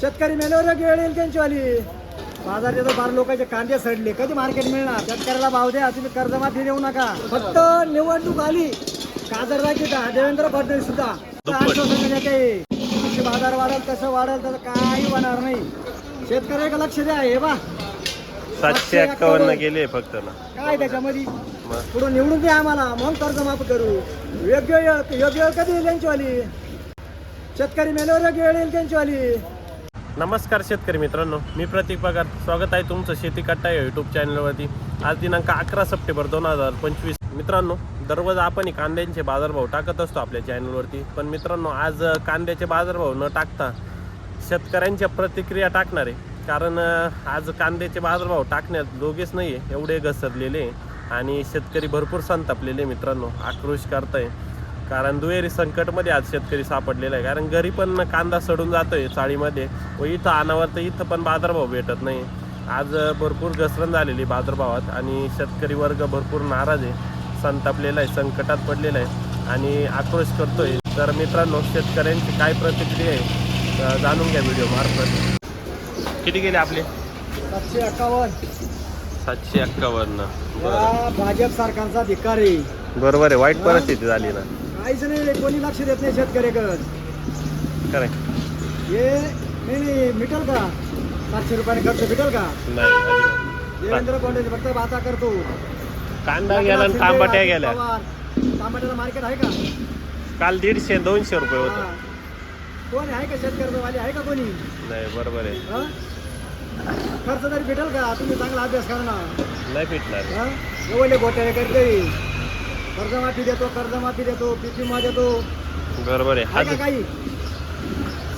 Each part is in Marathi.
शेतकरी मेल्यावर वेळ येईल त्यांचीवाली बाजार येतो बार लोकांचे कांदे सडले. कधी मार्केट मिळणार? शेतकऱ्याला भाव द्या तुम्ही कर्जमाफी देऊ नका. फक्त निवडणूक आली. राखी देवेंद्र फडणवीस सुद्धा. आश्वासन देते कशी बाजार वाढेल कसं वाढेल तर काही होणार नाही. शेतकऱ्याकडे लक्ष द्या हे बा सातशे एक्कावन्न गेले फक्त ना. काय त्याच्यामध्ये? पुढे निवडून द्या आम्हाला. मग कर्जमाफी करू. योग्य योग्य कधी येईल त्यांचीवाली शेतकरी मेल्यावर योग्य वेळ येईल त्यांचीवाली नमस्कार शेतकरी मित्रांनो मी प्रतीक पगार. स्वागत आहे तुमचं शेती कट्टा या यूट्यूब चॅनलवरती आज दिनांक अकरा सप्टेंबर दोन हजार पंचवीस. मित्रांनो दररोज आपण कांद्यांचे बाजारभाव टाकत असतो आपल्या चॅनलवरती पण मित्रांनो आज कांद्याचे बाजारभाव न टाकता शेतकऱ्यांच्या प्रतिक्रिया टाकणार. आहे कारण आज कांद्याचे बाजारभाव टाकण्यात दोघेच नाही आहे एवढे घसरलेले. आहे. आणि शेतकरी भरपूर संतापलेले आहे मित्रांनो आक्रोश करताय. कारण दुहेरी संकटमध्ये आज शेतकरी सापडलेला आहे. कारण घरी पण कांदा सडून जातोय चाळीमध्ये. व इथं आणावर तर इथं पण बाजारभाव भेटत नाही. आज भरपूर घसरण झालेली भावात आणि शेतकरी वर्ग भरपूर नाराज आहे. संतापलेला आहे संकटात पडलेला आहे आणि आक्रोश करतोय. तर मित्रांनो शेतकऱ्यांची काय प्रतिक्रिया आहे जाणून घ्या व्हिडिओ मार्फत. किती गेले आपले? सातशे अठ्ठावन्न सातशे या भाजप सरकारचा आहे. बरोबर आहे. वाईट परिस्थिती झाली ना. काहीच नाही कोणी लक्ष देत नाही शेतकऱ्याकडे. खरं हे नाही नाही मिटल का? सातशे रुपयाने खर्च मिटल का? नाही अजिबात. देवेंद्र फडणवीस फक्त बाता करतो. कांदा गेला आणि तांबट्या गेल्या. तांबट्याला मार्केट आहे का? काल दीडशे दोनशे रुपये होतं. हा. कोण आहे का शेतकऱ्याचं वाली आहे का कोणी? नाही बरोबर आहे. हा? खर्च तरी भेटेल का? तुम्ही चांगला अभ्यास करा ना नाही भेटणार हा? एवढे घोटाळे करते कर्जमाफी देतो कर्जमाफी देतो पीक विमा देतो. बरोबर आहे. आज काही.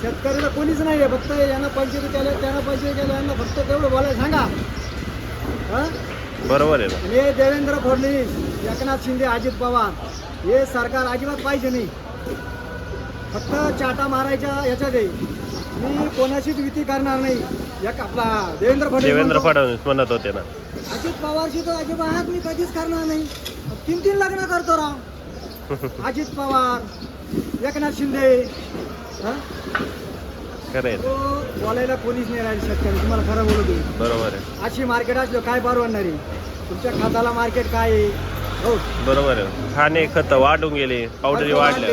शेतकऱ्याला कोणीच नाही आहे फक्त यांना पंचायती केलं त्यांना पंचायती केलं यांना फक्त तेवढं बोलायला सांगा. हा? बरोबर आहे. ना हे देवेंद्र फडणवीस एकनाथ शिंदे अजित पवार हे सरकार अजिबात पाहिजे नाही. फक्त चाटा मारायच्या ह्याच्यात आहे मी कोणाशीच युती करणार नाही. एक आपला देवेंद्र फडणवीस देवेंद्र म्हणतो, फडणवीस म्हणत होते ना. अजित पवारशी तर अजिबात मी कधीच करणार नाही. तीन तीन लग्न करतो राव. अजित पवार एकनाथ शिंदे हा? खरं तो बोलायला कोणीच नाही राहील शेतकरी. तुम्हाला खरं बोलतो बरोबर आहे. अशी मार्केट असलो काय परवडणार आहे? तुमच्या खाताला मार्केट काय आहे? हो. बरोबर आहे. खाणे खत वाढून गेले पावडरी वाढल्या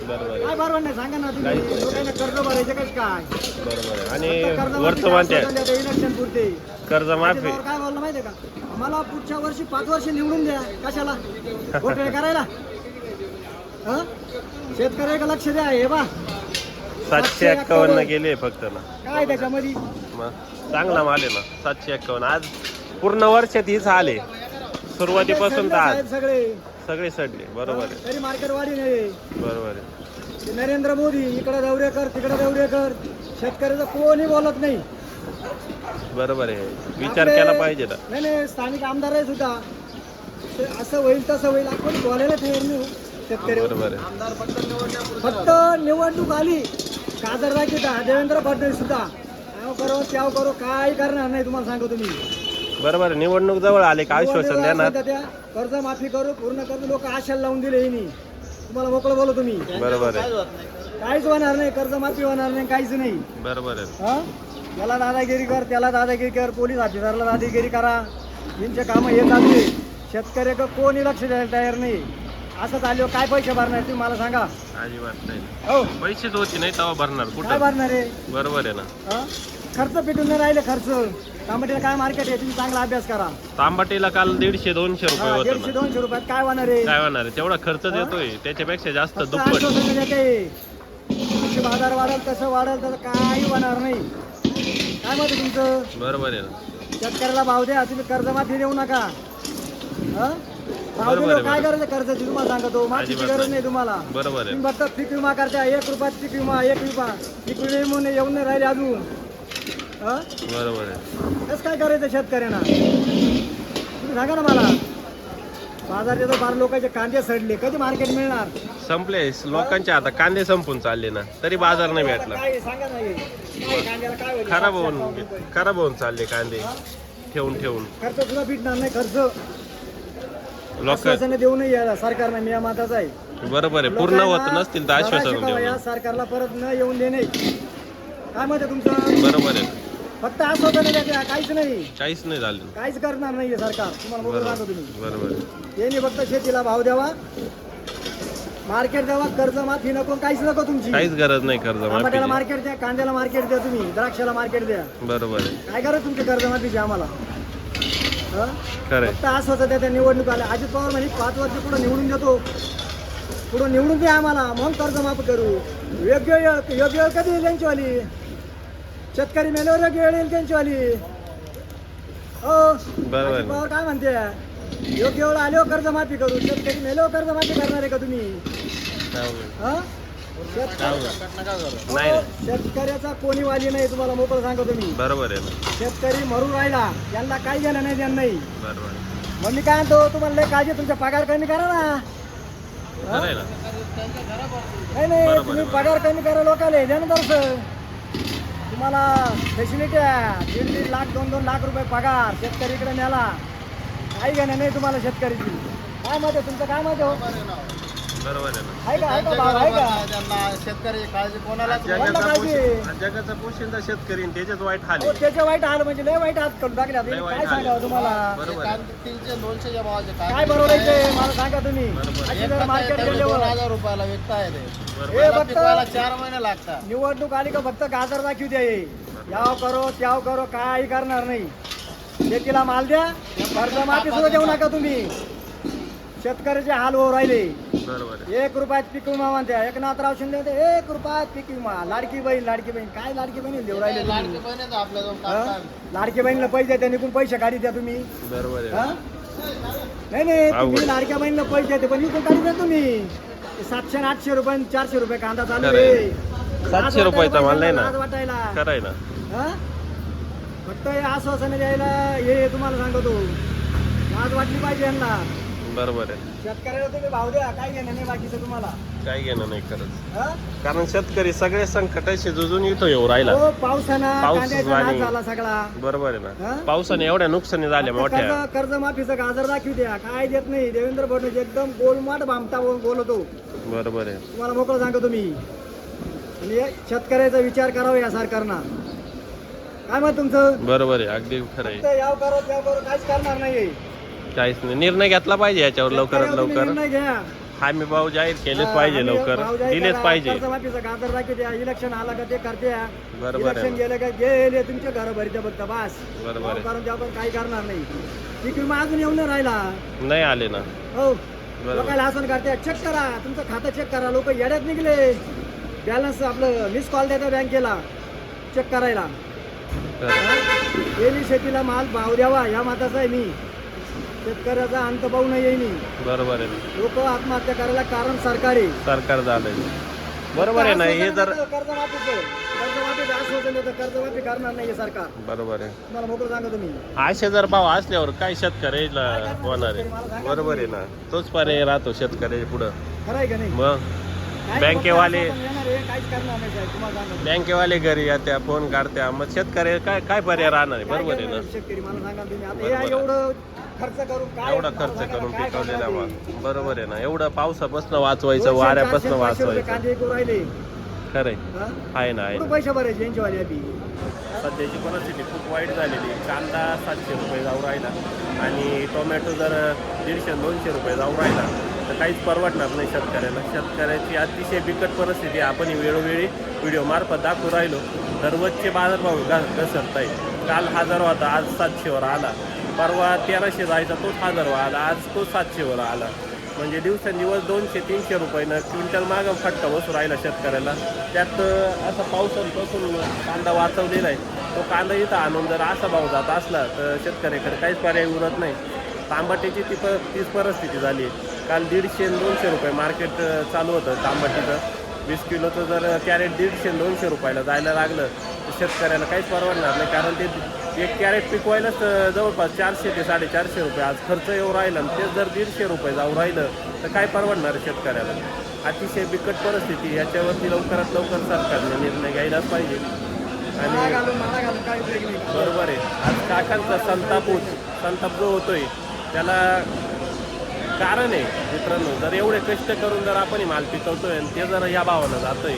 बरोबर काय बरोबर नाही सांगा ना तुम्ही. काहीच नाही. लोकांना कर्ज भरायचे कसं काय? बरोबर आहे. आणि वर्तमान त्या इलेक्शन पुरते. कर्जमाफी त्याच्यावर काय बोललं माहितीये का? मला पुढच्या वर्षी पाच वर्ष निवडून द्या. कशाला? करायला. हं? शेतकऱ्याकडे लक्ष द्या हे बा सातशे एक्कावन्न गेले फक्त ना. काय त्याच्यामध्ये? मग चांगला माल आहे ना सातशे एक्कावन्न. आज पूर्ण वर्षात हीच आले. सुरुवातीपासून तर आज. साहेब सगळे. सगळे सडले बरोबर आहे. तरी मार्केट वाढी नाही बरोबर आहे. ते नरेंद्र मोदी इकडे दौरे कर तिकडे दौरे कर. शेतकऱ्याचं कोणी बोलत नाही. बरोबर आहे. विचार आपले- केला पाहिजे ना. नाही नाही स्थानिक आमदार आहे सुद्धा. ते असं होईल तसं होईल. आपण बोलायला तयार नाही हो, शेतकरी. बरोबर आहे. फक्त निवडणूक आली. गाजर राखी देवेंद्र फडणवीस सुद्धा. याव करो त्याव करो काय करणार नाही तुम्हाला सांगतो तुम्ही बरोबर निवडणूक जवळ आले का? आश्वासन देणार कर्ज माफी करू पूर्ण करू लोक आशाला लावून दिले हिनी. तुम्हाला मोकळं बोलो तुम्ही. बरोबर आहे. काहीच होणार नाही कर्ज माफी होणार नाही काहीच नाही. बरोबर आहे. हा? याला दादागिरी कर त्याला दादागिरी कर पोलीस ऑफिसरला दादागिरी करा. यांचे कामं हे चालू आहे. शेतकऱ्याकडे कोणी लक्ष द्यायला तयार नाही. असं चालू काय पैसे भरणार तुम्ही मला सांगा. अजिबात नाही. हो. पैसेच होते नाही तेव्हा भरणार. काय कुठं भरणार आहे? बरोबर आहे ना. हा? खर्च पेटून नाही राहिले खर्च. टमाट्याला काय मार्केट आहे तुम्ही चांगला अभ्यास करा. तांबाटीला काल दीडशे दोनशे रुपये हा, दीडशे दोनशे रुपयात काय होणार आहे? काय होणार आहे? तेवढा खर्चच येतोय त्याच्यापेक्षा जास्त फक्त दुप्पट. आश्वासन देते कशी बाजार वाढेल कसं वाढेल तर काही होणार नाही. काय मत आहे तुमचं? बरोबर आहे ना. शेतकऱ्याला भाव द्या तुम्ही कर्जमाफी देऊ नका. हा? भाव बरोबर आहे, काय बरोबर. करायचं कर्जाची? तुम्हाला सांगतो माफीची अजिबात गरज नाही. नाही तुम्हाला. बरोबर आहे. तुम्ही फक्त पीक विमा करता एक रुपयात पीक विमा एक विमा. पीक विमा येऊन नाही राहिले अजून? बरोबर आहे. कसं काय करायचं शेतकऱ्यांना? तुम्ही सांगा ना मला. बाजार येतो बार लोकांचे कांदे सडले. कधी मार्केट मिळणार? संपले. लोकांच्या आता कांदे संपून चालले ना. तरी बाजार नाही भेटला. काय सांगा ना हे. काय कांद्याला काय होईल? खराब होऊन. खराब होऊन चालले कांदे. ठेवून ठेवून. खर्च सुद्धा भेटणार नाही खर्च. लोक आश्वासन देऊ नये याला. सरकारनं मी या माताचा आहे. बरोबर आहे. पूर्ण होत नसतील तर आश्वासन लोकांना देऊ या सरकारला परत न येऊन देणे. काय मत आहे तुमचं? बरोबर आहे. फक्त आश्वासन द्या त्या, काहीच नाही. काहीच नाही झालं. काहीच करणार नाहीये सरकार. तुम्हाला मोकळं सांगतो बरोबर तुम्ही. बरोबर. आहे. यांनी फक्त शेतीला भाव द्यावा. मार्केट द्यावा कर्ज माफी नको काहीच नको तुमची. काहीच गरज नाही कर्ज टमाट्याला माफीची. मार्केट द्या कांद्याला मार्केट द्या तुम्ही द्राक्षाला मार्केट द्या. बरोबर आहे. काय करा तुमची कर्जमाफीची आम्हाला? हं? खरं आहे. फक्त असं होतं त्या त्या निवडणूक. आल्या अजित पवार म्हणे पाच वर्ष पुढे निवडून देतो. पुढे निवडून द्या आम्हाला मग कर्जमाफ करू. योग्य वेळ योग्य वेळ कधी येईल त्यांचीवाली शेतकरी मेल्यावर योग्य वेळ येईल त्यांचीवाली हो बरोबर. अजित आहे. पवार काय म्हणते? योग्य वेळ आल्यावर कर्जमाफी करू. शेतकरी मेल्यावर कर्जमाफी करणार आहे का तुम्ही? हं? हो, नाही. नाही. शेतकऱ्याचा कोणी वाली नाही तुम्हाला मोकळं सांगतो मी. बरोबर आहे. ना शेतकरी मरू राहिला. यांना काही घेणं नाही त्यांना नाही. बरोबर आहे. मग मी काय म्हणतो तुम्हाला लय काळजी आहे, तुमचा पगार कमी करा ना. खरं आहे ना. नाही नाही बरोबर तुम्ही. पगार कमी करा लोकांना त्यानंतर तुम्हाला फॅसिलिटी आहे. दीड दीड लाख दोन दोन लाख रुपये पगार शेतकरी नेला न्याला काही घेणं नाही तुम्हाला शेतकरीची. काय मत आहे तुमचं? काय मत आहे हो? बरोबर आहे ना आहे का आहे का भाव आहे का त्यांना शेतकरी काळजी कोणालाच कोणाला जगाचा काळजी? पोशिंदा जगाचा पोशिंदा शेतकरी आणि त्याच्यात वाईट हाल हो आहे. त्याचे वाईट हाल म्हणजे लय वाईट हात करून टाकले वाईट काय हाल आहे. सांगावं तुम्हाला बरोबर आहे. कांदे तीनशे दोनशेच्या भावाचे काय बरोबर मला सांगा तुम्ही बरोबर. अशी जर मार्केट दोन गेल्यावर हजार रुपयाला विकताय ते बरोबर हे आहे. त्याला फक्त पिकवायला चार महिने लागतात निवडणूक आली का फक्त गाजर दाखवू द्या हे. याव करो त्याव करो काही करणार नाही शेतीला माल द्या कर्जमाफी सुद्धा देऊ नका तुम्ही शेतकऱ्याचे हाल होऊ राहिले बरोबर. एक रुपयात पीक विमा म्हणते एकनाथराव शिंदे म्हणते एक रुपयात पीक विमा लाडकी बहीण लाडकी बहीण काय लाडकी बहीण देऊ राहिले लाडके तुम्ही? हं? बहिणीला पैसे द्या निघून पैसे काढी द्या तुम्ही बरोबर आहे. हं? नाही नाही. तुम्ही लाडक्या बहिणीला पैसे देते पण निघून काढी द्या तुम्ही ते सातशे आणि आठशे रुपये आणि चारशे रुपये कांदा चालू खरं आहे आहे. लाज सातशे रुपयाचा माल नाही ना. लाज वाटायला खरं आहे ना हं? फक्त हे आश्वासन द्यायला हे तुम्हाला सांगतो लाज वाटली पाहिजे यांना बरोबर आहे. शेतकऱ्याला तुम्ही भाव द्या काय घेणं नाही बाकीचं तुम्हाला. काय घेणं नाही करत हं? कारण शेतकरी सगळे संकटाशी जुजून येतो येऊ राहिला. हो पावसानं पाऊस कांद्याचा नाश आणि- झाला सगळा. बरोबर आहे ना? पावसाने एवढ्या नुकसानी झाल्या मोठ्या कर्ज कर्जमाफीचं गाजर दाखवू द्या. काय देत नाही. देवेंद्र फडणवीस एकदम गोलमाट भामटा बोल- बोलतो. बरोबर आहे. तुम्हाला मोकळं सांगतो तुम्ही. आणि हे शेतकऱ्याचा विचार करावा या सरकारनं. काय मत तुमचं? बरोबर आहे. अगदी खरं आहे. याव करो त्याव करो. काहीच करणार नाही काहीच नाही निर्णय घेतला पाहिजे याच्यावर लवकरात लवकर. हमी भाव जाहीर केलेच पाहिजे लवकर. दिलेच पाहिजे. इलेक्शन आला का ते करते बरोबर गेलं का गेले तुमच्या घर भरते फक्त बस. बरोबर काही करणार नाही. पीक विमा अजून येऊन नाही राहिला. नाही आले ना. हो. लोकांना हसून करते चेक करा. तुमचं खातं चेक करा. लोक येड्यात निघले. बॅलन्स आपलं मिस कॉल देता बँकेला. चेक करायला. शेतीला माल भाव द्यावा या माताचा आहे मी. शेतकऱ्याचा अंत पाहू नये मी. बरोबर आहे. लोक आत्महत्या करायला कारण सरकार. आहे सरकार झालंय. बरोबर आहे ना हे जर कर्जमाफीचं कर्जमाफी आश्वासन देतं कर्जमाफी करणार नाही हे सरकार. बरोबर आहे. तुम्हाला मोकळं सांगा तुम्ही असे जर भाव असल्यावर काय शेतकऱ्याला होणार आहे? बरोबर आहे ना. तोच पर्याय राहतो शेतकऱ्याच्या पुढं. खरं आहे का नाही? मग? बँकेवाले फक्त आश्वासन येणार आहे, काहीच करणार नाही साहेब, तुम्हाला सांगतो. बँकेवाले घरी येत्या फोन काढत्या मग शेतकऱ्याला काय काय पर्याय राहणार आहे? काय बरोबर आहे करणार ना. शेतकरी? मला सांगा तुम्ही. आता हे. एवढं खर्च करून काय एवढा खर्च करून काय पिकवलेला करणार माल? बरोबर आहे ना एवढं पावसापासून वाचवायचं दोनशे, वाऱ्यापासून चारशे, पाचशे रुपये वाचवायचं. कांदे विकू राहिले. खरंय. हा? आहे ना आहे कुठं पैसे भरायचे यांच्यावाली आधी सध्याची परिस्थिती खूप वाईट झालेली. कांदा सातशे रुपये जाऊ राहिला. आणि टोमॅटो जर दीडशे दोनशे रुपये जाऊ राहिला. तर काहीच परवडणार नाही शेतकऱ्याला. शेतकऱ्याची अतिशय बिकट परिस्थिती आहे. आपण वेळोवेळी व्हिडिओ मार्फत दाखवू राहिलो. दररोजचे बाजारभाव घ- घसरत आहे काल हजार होता आज सातशेवर आला. परवा तेराशे जायचा तोच हजारवर आला आज तो सातशेवर आला. म्हणजे दिवसेंदिवस दोनशे तीनशे रुपयानं क्विंटल मागं फटका बसू राहिला शेतकऱ्याला. त्यात अं, असा पावसापासून कांदा वाचवलेला आहे. तो कांदा इथं आणून जर असा भाव जात असला तर शेतकऱ्याकडे काहीच पर्याय उरत नाही. तांबटीची ती प तीच परिस्थिती झाली. काल दीडशे दोनशे रुपये मार्केट चालू होतं तांबटीचं. वीस किलोचं जर कॅरेट दीडशे दोनशे रुपयाला जायला लागलं तर शेतकऱ्याला काहीच परवडणार नाही. कारण ते एक कॅरेट पिकवायलाच जवळपास चारशे ते साडेचारशे रुपये. आज खर्च येऊ राहिला आणि तेच जर दीडशे रुपये जाऊ राहिलं तर काय परवडणार शेतकऱ्याला? अतिशय बिकट परिस्थिती. याच्यावरती लवकरात लवकर सरकारने निर्णय घ्यायलाच पाहिजे. आणि बरोबर आहे. आज काकांचा संताप होत संताप जो होतोय त्याला कारण आहे मित्रांनो. जर एवढे कष्ट करून जर आपण माल पिकवतोय आणि ते जर या भावानं जातोय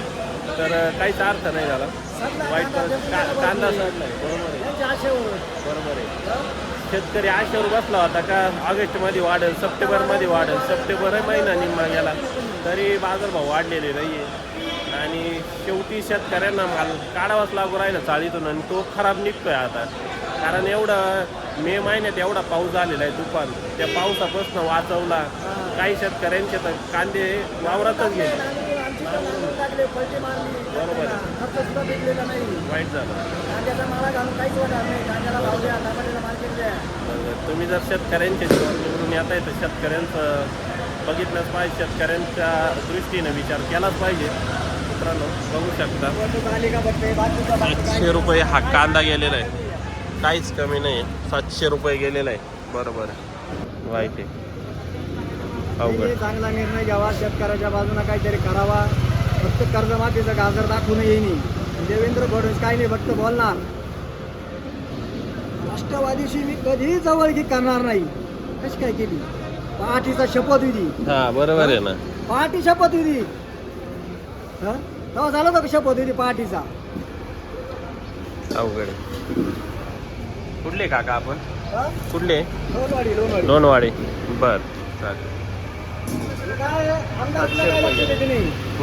तर काहीच अर्थ नाही झाला. वाईट कांदा. सडलाय. बरोबर आहे. आशेवर. बरोबर आहे. शेतकरी आशेवर बसला होता का ऑगस्टमध्ये वाढेल सप्टेंबरमध्ये वाढेल सप्टेंबर महिना निम्मा गेला तरी बाजारभाव वाढलेले नाही आहे आणि शेवटी शेतकऱ्यांना माल काढावाच लागू राहिला चाळीतून आणि तो खराब निघतोय आता. कारण एवढं मे महिन्यात एवढा पाऊस झालेला आहे तुफान. त्या पावसापासून वाचवला. काही शेतकऱ्यांचे तर कांदे वावरातच गेले. बरोबर वाईट झालं. तुम्ही जर शेतकऱ्यांच्या जीवन निवडून येत आहे तर शेतकऱ्यांचं बघितलंच पाहिजे. शेतकऱ्यांच्या दृष्टीने विचार केलाच पाहिजे. मित्रांनो बघू शकता. सातशे रुपये हा कांदा गेलेला आहे. काहीच कमी नाही सातशे रुपये गेलेला आहे. बरोबर वाईट आहे. अवघड. चांगला निर्णय घ्यावा शेतकऱ्याच्या बाजूला काहीतरी करावा. फक्त कर्जमाफीचं गाजर दाखवून येईनी. देवेंद्र फडणवीस काही नाही फक्त बोलणार. राष्ट्रवादीशी मी कधीही जवळगी करणार नाही. कशी काय केली? पहाटीचा शपथविधी. हा बरोबर आहे ना. पहाटी शपथविधी. हा? तेव्हा झालं होतं का शपथविधी पहाटीचा? अवघड कुठले काका आपण? कुठले? लोणवाडी बर चालेल.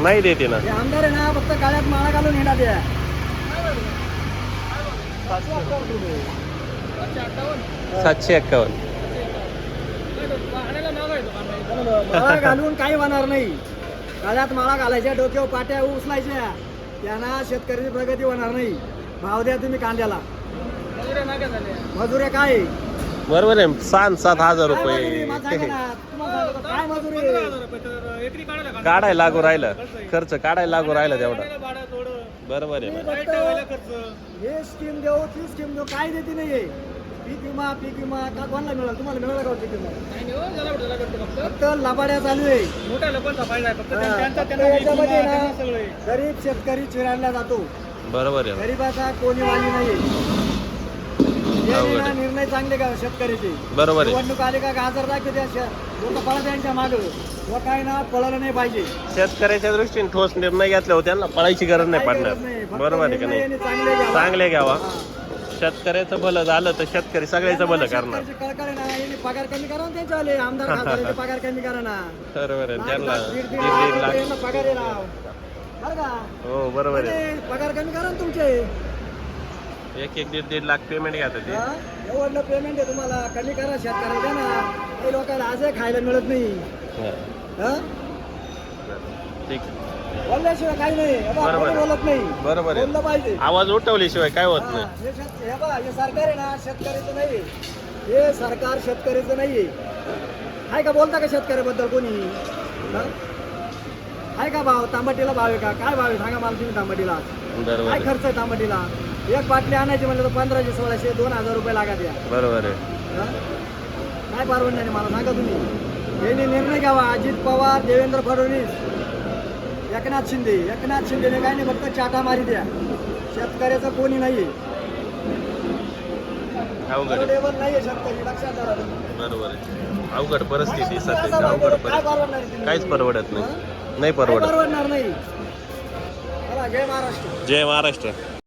नाही. देते ना. आमदार आहे ना फक्त गाड्यात माळा घालून येणार सातशे एक्कावन्न. माळा घालून काही होणार नाही. गाड्यात माळा घालायच्या डोक्यावर पाट्या उचलायच्या. त्यांना शेतकऱ्याची प्रगती होणार नाही. भाव द्या तुम्ही कांद्याला. मजुऱ्या काय? बरोबर आहे. सहा सात हजार काय मजुरी? रुपये काढायला लागू राहिलं. खर्च काढायला लागू राहिलं तेवढा. बरोबर आहे. हे स्कीम देऊ ती स्कीम देऊ. काय देते नाहीये पीक विमा पीक विमा का कोणाला मिळाला? तुम्हाला मिळाला का हो पीक विमा फक्त. लबाड्या चालू आहे. हा, गरीब शेतकरी चिरायला जातो. बरोबर आहे. गरीबाचा कोणी वाली नाही अवघड आहे. निर्णय चांगले का शेतकऱ्याचे? बरोबर आहे. निवडणूक आले का गाजर दाखवते लोक पळत त्यांच्या माग. व काय ना नाही पाहिजे. शेतकऱ्याच्या दृष्टीने ठोस निर्णय घेतल्यावर त्यांना पळायची गरज नाही काही गरज नाही. पडणार फक्त बरोबर आहे का निर्णय नाही? यांनी चांगले घ्यावा. चांगले घ्यावा. शेतकऱ्याचं भलं झालं तर शेतकरी सगळ्याचं भलं करणार. शेतकऱ्याची कळकळ आहे ना यांनी पगार कमी करा ना त्यांच्यावाले. आमदार खासदारांचे पगार कमी करा ना. बरोबर आहे. लाख, त्यांना लाख, दीड दीड दीड लाख दीड रुपये लाख. यांना पगार आहे राव बरं का? हो बरोबर आहे. अरे, पगार कमी करा ना तुमचे. एक एक दीड दीड लाख पेमेंट घेतात ते. हा? एवढलं पेमेंट आहे तुम्हाला. कमी करा शेतकऱ्याला द्या ना. काही लोकांना आजही खायला मिळत नाही. हा. हा? ठीक. बोलल्याशिवाय काही नाही. हे बरोबर कोणी आहे. बोलत नाही. बरोबर आहे. बोललं पाहिजे. आवाज उठवल्याशिवाय काय होत हा, नाही. हे शेत- हे बघा, हे सरकार आहे ना शेतकऱ्याचं नाही. हे सरकार शेतकऱ्याचं नाहीये आहे का बोलता का शेतकऱ्याबद्दल कोणी? हा? आहे का भाव? तांबटीला भाव आहे का? काय भाव आहे? सांगा मला तुम्ही तांबटीला. बरोबर काय आहे. खर्च आहे तांबटीला? एक बाटली आणायची म्हणलं तर पंधराशे सोळाशे दोन हजार रुपये लागत या. बरोबर आहे. हा? काय परवडणार नाही मला सांगा तुम्ही? यांनी निर्णय घ्यावा. अजित पवार देवेंद्र फडणवीस एकनाथ शिंदे. एकनाथ शिंदेने काय नाही फक्त चाटा मारी द्या. शेतकऱ्याचं कोणी नाहीये. अवघड आहे. लेवल नाहीये शेतकरी लक्षात धरा तुम्ही. बरोबर आहे. अवघड परिस्थिती सध्याची. अवघड काय परिस्थिती. परवडणार आहे तुम्ही? काहीच परवडत? नाही. नाही काय परवडत परवडणार नाही? चला, जय महाराष्ट्र. जय महाराष्ट्र.